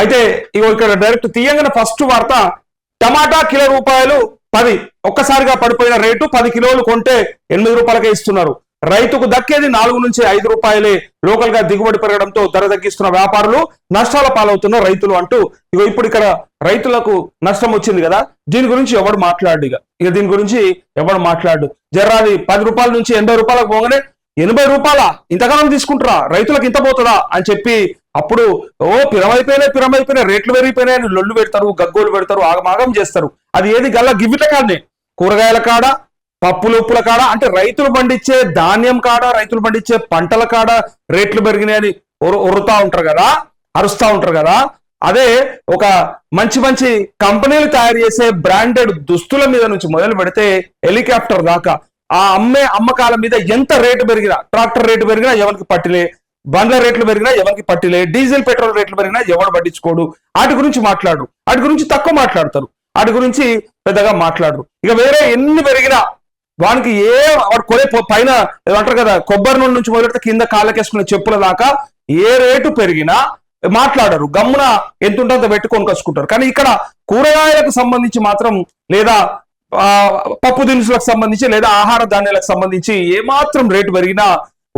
అయితే ఇగో ఇక్కడ డైరెక్ట్ తీయంగానే ఫస్ట్ వార్త టమాటా కిలో రూపాయలు పది. ఒక్కసారిగా పడిపోయిన రేటు పది కిలోలు కొంటే ఎనిమిది రూపాయలకే ఇస్తున్నారు. రైతుకు దక్కేది నాలుగు నుంచి ఐదు రూపాయలే. లోకల్గా దిగుబడి పెరగడంతో ధర తగ్గిస్తున్న వ్యాపారులు నష్టాల పాలవుతున్న రైతులు అంటూ ఇగో ఇప్పుడు ఇక్కడ రైతులకు నష్టం వచ్చింది కదా. దీని గురించి ఎవడు మాట్లాడు ఇక ఇక దీని గురించి ఎవడు మాట్లాడు? జర్రాది పది రూపాయల నుంచి ఎనభై రూపాయలకు పోగానే ఎనభై రూపాయల? ఇంతకాలం తీసుకుంటారా? రైతులకు ఇంత పోతుందా? అని చెప్పి అప్పుడు ఓ పిరమైపోయినాయి పిరమైపోయినాయి రేట్లు పెరిగిపోయినాయి అని లొల్లు పెడతారు గగ్గోలు పెడతారు ఆగమాగం చేస్తారు. అది ఏది? గల్లా గివ్విట కాడనే. కూరగాయల కాడ పప్పులు ఉప్పుల కాడ అంటే రైతులు పండించే ధాన్యం కాడ రైతులు పండించే పంటల కాడ రేట్లు పెరిగినాయని ఒరు- ఒరుతా ఉంటారు కదా అరుస్తా ఉంటారు కదా అదే ఒక మంచి మంచి కంపెనీలు తయారు చేసే బ్రాండెడ్ దుస్తుల మీద నుంచి మొదలు పెడితే హెలికాప్టర్ దాకా. ఆ అమ్మే అమ్మకాల మీద ఎంత రేటు పెరిగినా ట్రాక్టర్ రేటు పెరిగినా ఎవరికి పట్టిలే. బండ్ల రేట్లు పెరిగినా ఎవరికి పట్టిలే డీజిల్ పెట్రోల్ రేట్లు పెరిగినా ఎవరు పట్టించుకోడు. వాటి గురించి మాట్లాడు వాటి గురించి తక్కువ మాట్లాడతారు. వాటి గురించి పెద్దగా మాట్లాడరు. ఇక వేరే ఎన్ని పెరిగినా వానికి ఏ వాడు కొనే పైన అంటారు కదా కొబ్బరి నూనె నుంచి మొదలెడితే కింద కాళ్ళకేసుకునే చెప్పుల దాకా ఏ రేటు పెరిగినా మాట్లాడరు. గమ్మున ఎంత ఉంటుందో అంత పెట్టి కానీ ఇక్కడ కూరగాయలకు సంబంధించి మాత్రం లేదా పప్పు దినుసులకు సంబంధించి లేదా ఆహార ధాన్యాలకు సంబంధించి ఏమాత్రం రేటు పెరిగినా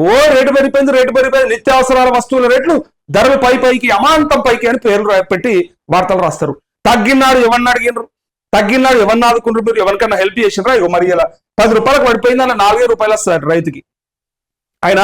ఓ రేటు పెరిగిపోయింది రేటు పెరిగిపోయింది. నిత్యావసరాల వస్తువుల రేట్లు ధరలు పై పైకి అమాంతం పైకి అని పేర్లు పెట్టి వార్తలు రాస్తారు. తగ్గినాడు ఎవరిని అడిగినారు? తగ్గినాడు ఎవరిని ఆదుకుంటారు మీరు ఎవరికైనా హెల్ప్ చేసినరా? ఇగో మరి ఇలా పది రూపాయలకు పడిపోయింది అలా నాలుగే రూపాయలు వస్తుంది రైతుకి. ఆయన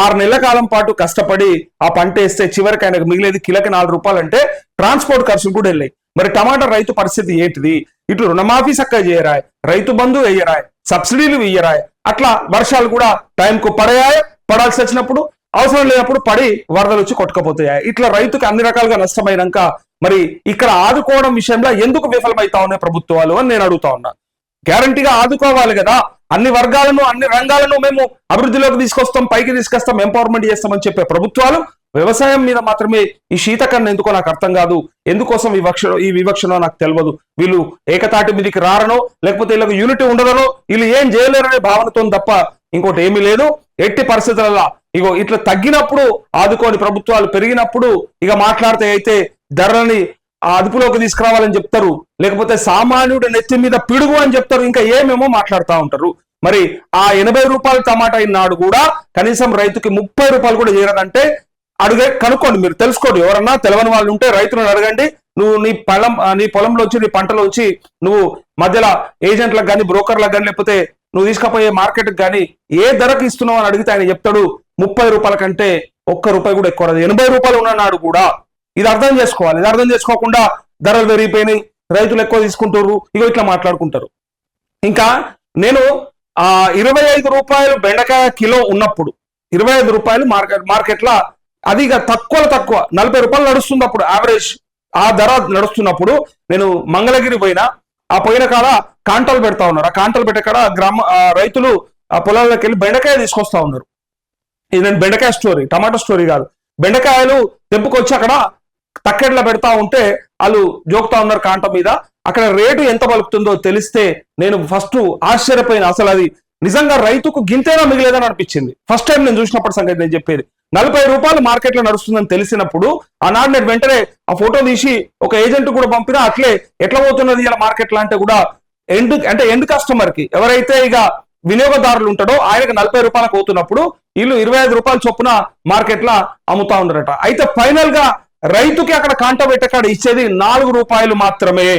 ఆరు నెలల కాలం పాటు కష్టపడి ఆ పంట వేస్తే చివరికి ఆయనకు మిగిలేది కిలోకి నాలుగు రూపాయలు అంటే ట్రాన్స్పోర్ట్ ఖర్చులు కూడా వెళ్ళాయి. మరి టమాటా రైతు పరిస్థితి ఏంటిది? ఇటు రుణమాఫీ చక్కగా చేయరాయ్ రైతు బంధు వేయరాయ్ సబ్సిడీలు వేయరాయ్ అట్లా వర్షాలు కూడా టైంకు పడయాయి పడాల్సి వచ్చినప్పుడు అవసరం లేనప్పుడు పడి వరదలు వచ్చి కొట్టుకపోతాయి. ఇట్లా రైతుకి అన్ని రకాలుగా నష్టమైనాక మరి ఇక్కడ ఆదుకోవడం విషయంలో ఎందుకు విఫలమైతా ఉన్నాయి ప్రభుత్వాలు అని నేను అడుగుతా ఉన్నా. గ్యారంటీగా ఆదుకోవాలి కదా. అన్ని వర్గాలను అన్ని రంగాలను మేము అభివృద్ధిలోకి తీసుకొస్తాం పైకి తీసుకొస్తాం ఎంపవర్మెంట్ చేస్తామని చెప్పే ప్రభుత్వాలు వ్యవసాయం మీద మాత్రమే ఈ శీతకరణ ఎందుకో నాకు అర్థం కాదు. ఎందుకోసం ఈ వివక్ష ఈ వివక్షనో నాకు తెలియదు వీళ్ళు ఏకతాటి మీదకి రారనో లేకపోతే వీళ్ళకి యూనిటీ ఉండదనో వీళ్ళు ఏం చేయలేరనే భావనతో తప్ప ఇంకోటి ఏమీ లేదు. ఎట్టి పరిస్థితులలో ఇగో ఇట్లా తగ్గినప్పుడు ఆదుకోని ప్రభుత్వాలు పెరిగినప్పుడు ఇక మాట్లాడితే అయితే ధరలని ఆ అదుపులోకి తీసుకురావాలని చెప్తారు. లేకపోతే సామాన్యుడు నెత్తి మీద పిడుగు అని చెప్తారు. ఇంకా ఏమేమో మాట్లాడుతూ ఉంటారు. మరి ఆ ఎనభై రూపాయల టమాటా నాడు కూడా కనీసం రైతుకి ముప్పై రూపాయలు కూడా చేరదంటే అడిగే కనుక్కోండి మీరు తెలుసుకోండి. ఎవరన్నా తెలవని వాళ్ళు ఉంటే రైతులను అడగండి. నువ్వు నీ పొలం నీ పొలంలో వచ్చి నీ పంటలో వచ్చి నువ్వు మధ్యలో ఏజెంట్లకు కానీ బ్రోకర్లకు కానీ లేకపోతే నువ్వు తీసుకపోయే మార్కెట్కి కానీ ఏ ధరకు ఇస్తున్నావు అని అడిగితే ఆయన చెప్తాడు ముప్పై రూపాయల కంటే ఒక్క రూపాయి కూడా ఎక్కువ రాదు. ఎనభై రూపాయలు ఉన్ననాడు కూడా ఇది అర్థం చేసుకోవాలి. ఇది అర్థం చేసుకోకుండా ధరలు పెరిగిపోయినాయి రైతులు ఎక్కువ తీసుకుంటారు ఇగో ఇట్లా మాట్లాడుకుంటారు. ఇంకా నేను ఆ ఇరవై ఐదు రూపాయలు బెండకాయ కిలో ఉన్నప్పుడు ఇరవై ఐదు రూపాయలు మార్కెట్ మార్కెట్లో అది ఇక తక్కువ తక్కువ. నలభై రూపాయలు నడుస్తుంది అప్పుడు యావరేజ్ ఆ ధర నడుస్తున్నప్పుడు నేను మంగళగిరి పోయినా ఆ పోయిన కాడ కాంటలు పెడతా ఉన్నారు. ఆ కాంటలు పెట్టే కాడ గ్రామ రైతులు ఆ పొలాల్లోకి వెళ్ళి బెండకాయ తీసుకొస్తా ఉన్నారు. ఇది నేను బెండకాయ స్టోరీ టమాటో స్టోరీ కాదు. బెండకాయలు తెంపుకొచ్చి అక్కడ తక్కెట్ల పెడతా ఉంటే వాళ్ళు జోకుతా ఉన్నారు కాంట మీద. అక్కడ రేటు ఎంత పలుకుతుందో తెలిస్తే నేను ఫస్ట్ ఆశ్చర్యపోయిన. అసలు అది నిజంగా రైతుకు గింతేనా మిగిలేదని అనిపించింది. ఫస్ట్ టైం నేను చూసినప్పుడు సంగతి నేను చెప్పేది. నలభై రూపాయలు మార్కెట్లో నడుస్తుందని తెలిసినప్పుడు ఆనాడు నేను వెంటనే ఆ ఫోటో తీసి ఒక ఏజెంట్ కూడా పంపినా అట్లే ఎట్లా పోతున్నది ఇలా మార్కెట్లో అంటే కూడా ఎండ్ అంటే ఎండ్ కస్టమర్కి ఎవరైతే ఇక వినియోగదారులు ఉంటాడో ఆయనకు నలభై రూపాయలకు అవుతున్నప్పుడు వీళ్ళు ఇరవై ఐదు రూపాయల చొప్పున మార్కెట్లా అమ్ముతా ఉండరట అయితే ఫైనల్గా రైతుకి అక్కడ కాంట పెట్టకాడ ఇచ్చేది నాలుగు రూపాయలు మాత్రమే.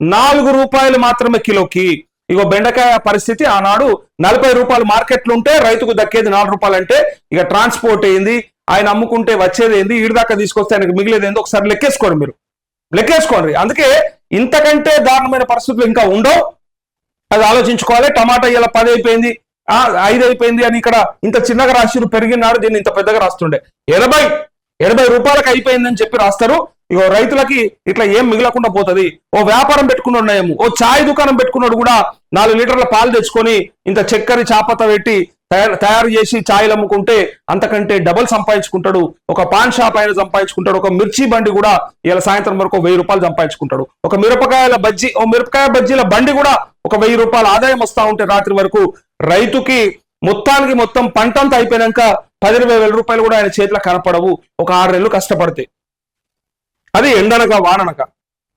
నాలుగు రూపాయలు మాత్రమే కిలోకి. ఇగో బెండకాయ పరిస్థితి ఆనాడు నలభై రూపాయలు మార్కెట్లు ఉంటే రైతుకు దక్కేది నాలుగు రూపాయలు అంటే ఇక ట్రాన్స్పోర్ట్ ఏంది? ఆయన అమ్ముకుంటే వచ్చేది ఏంది? దాకా తీసుకొస్తే ఆయనకు మిగిలేదు ఏంది? ఒకసారి లెక్కేసుకోండి మీరు. లెక్కేసుకోండి. అందుకే ఇంతకంటే దారుణమైన పరిస్థితులు ఇంకా ఉండవు. అది ఆలోచించుకోవాలి. టమాటా ఇలా పది అయిపోయింది. ఆ ఐదు అయిపోయింది అని ఇక్కడ ఇంత చిన్నగా రాసిరు పెరిగినాడు దీన్ని ఇంత పెద్దగా రాస్తుండే. ఎనభై ఎనభై రూపాయలకు అయిపోయిందని చెప్పి రాస్తారు. ఇగో రైతులకి ఇట్లా ఏం మిగలకుండా పోతది. ఓ వ్యాపారం పెట్టుకున్నాడు నయము. ఓ చాయ్ దుకాణం పెట్టుకున్నాడు కూడా నాలుగు లీటర్ల పాలు తెచ్చుకొని ఇంత చక్కెర చాపత పెట్టి తయారు తయారు చేసి ఛాయలు అమ్ముకుంటే అంతకంటే డబల్ సంపాదించుకుంటాడు. ఒక పాన్ షాప్ ఆయన సంపాదించుకుంటాడు. ఒక మిర్చి బండి కూడా ఇలా సాయంత్రం వరకు వెయ్యి రూపాయలు సంపాదించుకుంటాడు. ఒక మిరపకాయల బజ్జీ ఓ మిరపకాయ బజ్జీల బండి కూడా ఒక వెయ్యి రూపాయల ఆదాయం వస్తా ఉంటే రాత్రి వరకు రైతుకి మొత్తానికి మొత్తం పంట అంతా అయిపోయినాక పది ఇరవై వేల రూపాయలు కూడా ఆయన చేతిలో కనపడవు. ఒక ఆరు నెలలు కష్టపడితే. అది ఎండనక వాననక.